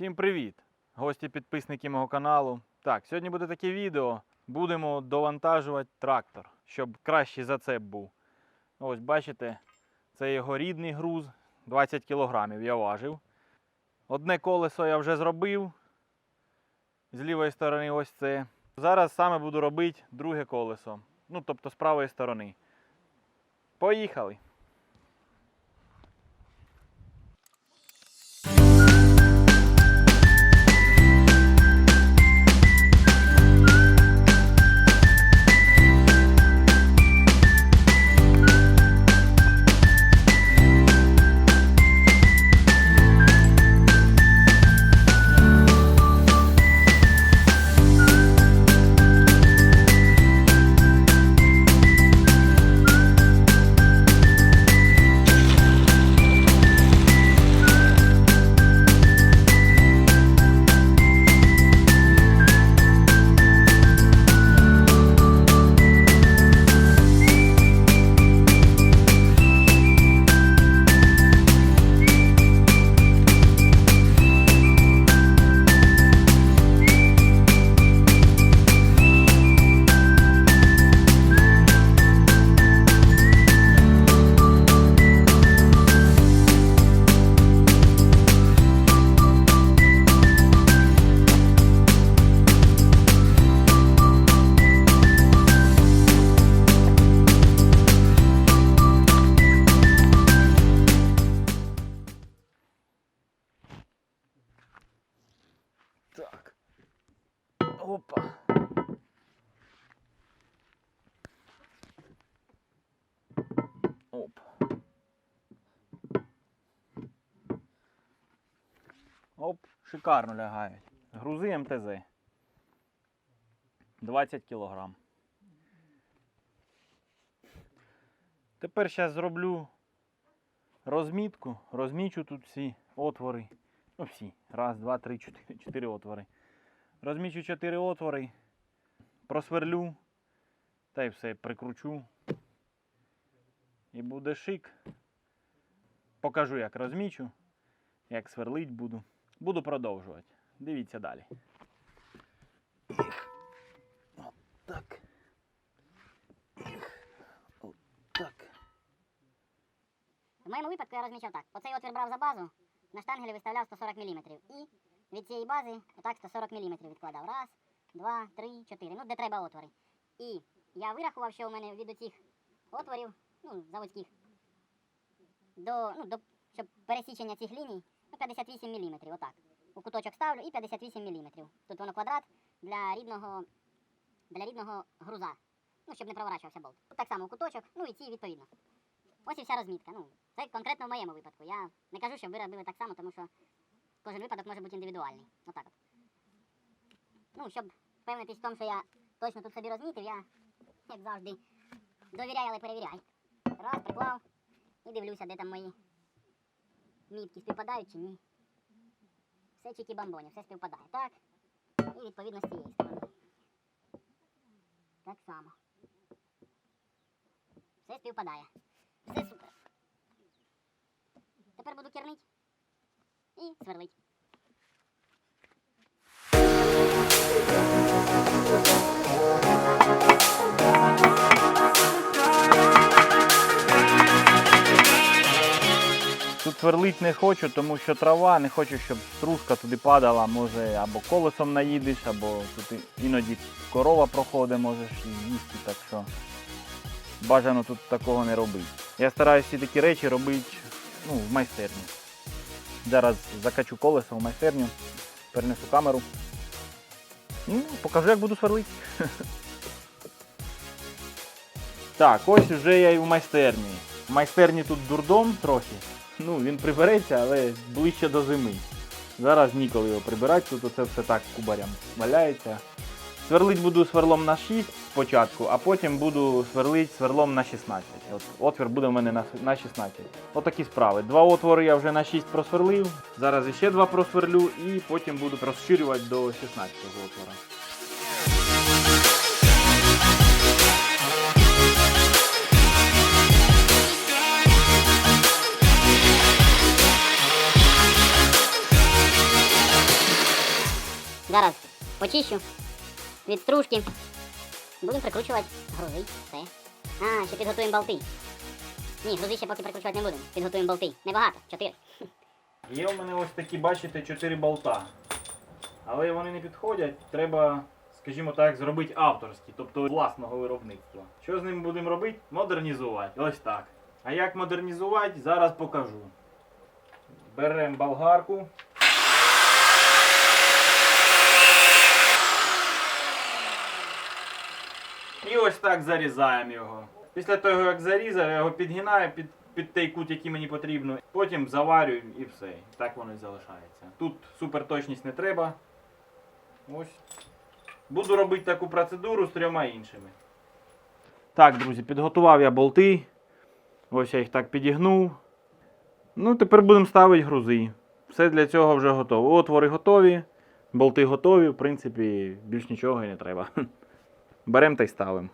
Всім привіт! Гості підписники мого каналу. Так, сьогодні буде таке відео. Будемо довантажувати трактор, щоб кращий зацеп був. Ось бачите, це його рідний груз, 20 кг я важив. Одне колесо я вже зробив. З лівої сторони ось це. Зараз саме буду робити друге колесо. Ну, тобто з правої сторони. Поїхали! Опа. Оп. Оп, шикарно лягають. Грузи МТЗ. 20 кг. Тепер зараз зроблю розмітку, розмічу тут всі отвори. Ну, всі. Раз, два, три, чотири, чотири отвори. Розмічу чотири отвори, просверлю та й все прикручу. І буде шик. Покажу, як розмічу, як сверлить буду. Буду продовжувати. Дивіться далі. От так. Їх. От так. В моєму випадку я розмічав так. Оцей отвір брав за базу, на штангелі виставляв 140 мм. І від цієї бази отак 140 мм відкладав. Раз, два, три, чотири. Ну, де треба отвори. І я вирахував, що у мене від оцих отворів, ну, заводських, до, ну, до, щоб пересічення цих ліній, ну, 58 мм. Отак. У куточок ставлю і 58 мм. Тут воно квадрат для рідного, для рідного груза. Ну, щоб не проворачувався болт. Тут так само у куточок, ну і ці відповідно. Ось і вся розмітка. Ну, це конкретно в моєму випадку. Я не кажу, щоб ви робили так само, тому що кожен випадок може бути індивідуальний. Отак от. Ну, щоб впевнитись в тому, що я точно тут собі розмітив, я, як завжди, довіряю, але перевіряю. Раз, приклав і дивлюся, де там мої мітки співпадають чи ні. Все чікі бамбоні, все співпадає. Так. І відповідно з цієї сторони. Так само. Все співпадає. Все супер. Тепер буду кернить і сверлить. Тут сверлить не хочу, тому що трава, не хочу, щоб стружка туди падала, може або колесом наїдеш, або тут іноді корова проходить, можеш їсти, так що бажано тут такого не робити. Я стараюся всі такі речі робити ну, в майстерні. Зараз закачу колесо в майстерню, перенесу камеру. Ну, покажу, як буду сверлити. Так, ось вже я і в майстерні. В майстерні тут дурдом трохи. Ну, він прибереться, але ближче до зими. Зараз ніколи його прибирати, тут оце все так кубарям валяється. Сверлить буду сверлом на 6 спочатку, а потім буду сверлити сверлом на 16. От, отвір буде в мене на, на 16. Отакі справи. Два отвори я вже на 6 просверлив. Зараз іще два просверлю і потім буду розширювати до 16 отвора. Зараз почищу від стружки. Будемо прикручувати грузи. Все. А, ще підготуємо болти. Ні, грузи ще поки прикручувати не будемо. Підготуємо болти. Небагато, чотири. Є у мене ось такі, бачите, 4 болта. Але вони не підходять. Треба, скажімо так, зробити авторські, тобто власного виробництва. Що з ними будемо робити? Модернізувати. Ось так. А як модернізувати, зараз покажу. Беремо болгарку. І ось так зарізаємо його. Після того, як зарізав, я його підгинаю під, під той кут, який мені потрібно. Потім заварюю і все. Так воно і залишається. Тут суперточність не треба. Ось. Буду робити таку процедуру з трьома іншими. Так, друзі, підготував я болти. Ось я їх так підігнув. Ну, тепер будемо ставити грузи. Все для цього вже готово. Отвори готові, болти готові, в принципі, більш нічого і не треба. Беремо та й ставимо.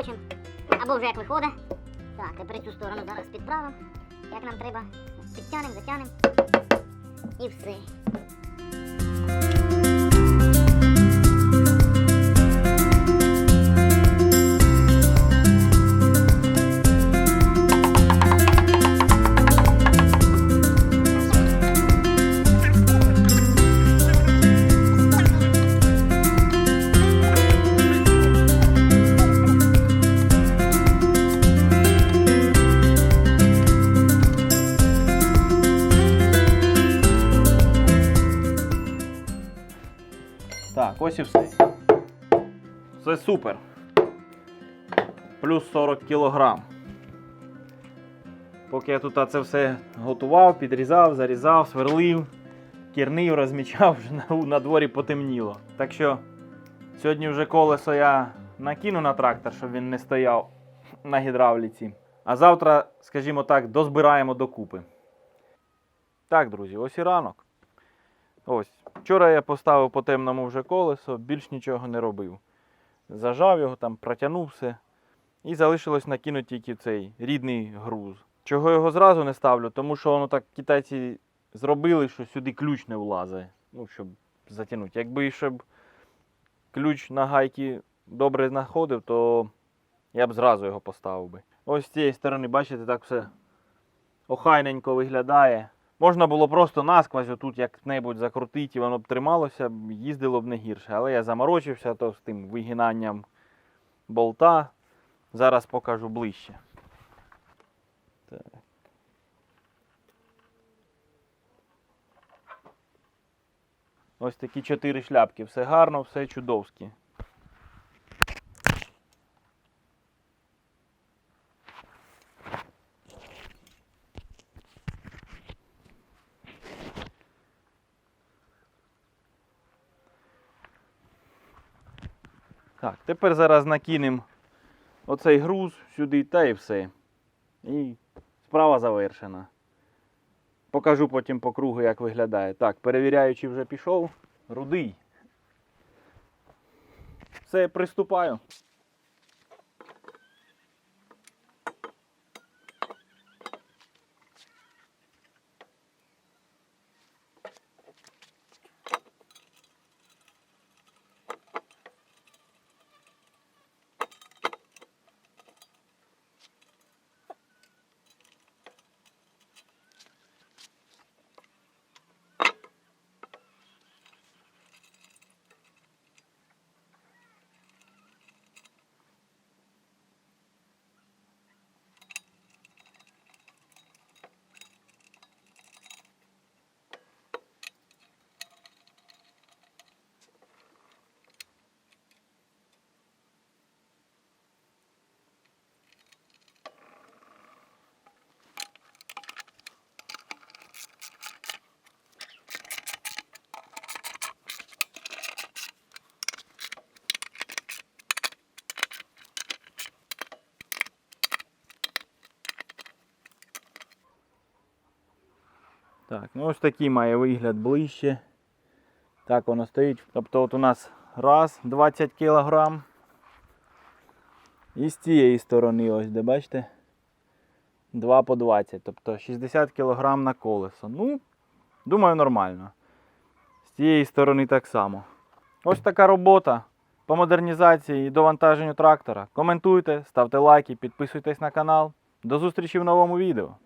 Хочемо, або вже як виходить. Так, тепер цю сторону зараз підправимо, як нам треба. Підтягнемо, затягнемо. І все. Ось і все. Все супер. Плюс 40 кілограм. Поки я тут це все готував, підрізав, зарізав, сверлив, кірнив, розмічав, вже на дворі потемніло. Так що сьогодні вже колесо я накину на трактор, щоб він не стояв на гідравліці. А завтра, скажімо так, дозбираємо докупи. Так, друзі, ось і ранок. Ось. Вчора я поставив по темному вже колесо, більш нічого не робив. Зажав його, там, протягнув все. І залишилось накинути тільки цей рідний груз. Чого його зразу не ставлю, тому що воно так китайці зробили, що сюди ключ не влазить. Ну, щоб затягнути. Якби щоб ключ на гайки добре знаходив, то я б зразу його поставив би. Ось з цієї сторони, бачите, так все охайненько виглядає. Можна було просто насквозь отут як-небудь закрутити, і воно б трималося, їздило б не гірше. Але я заморочився то з тим вигинанням болта. Зараз покажу ближче. Ось такі чотири шляпки. Все гарно, все чудовськи. Так, тепер зараз накинемо оцей груз сюди та і все. І справа завершена. Покажу потім по кругу, як виглядає. Так, перевіряючи вже пішов. Рудий. Все, приступаю. Так, ну ось такий має вигляд ближче. Так воно стоїть. Тобто от у нас раз 20 кг. І з цієї сторони, ось де бачите, 2 по 20, тобто 60 кг на колесо. Ну, думаю, нормально. З цієї сторони так само. Ось така робота по модернізації і довантаженню трактора. Коментуйте, ставте лайки, підписуйтесь на канал. До зустрічі в новому відео.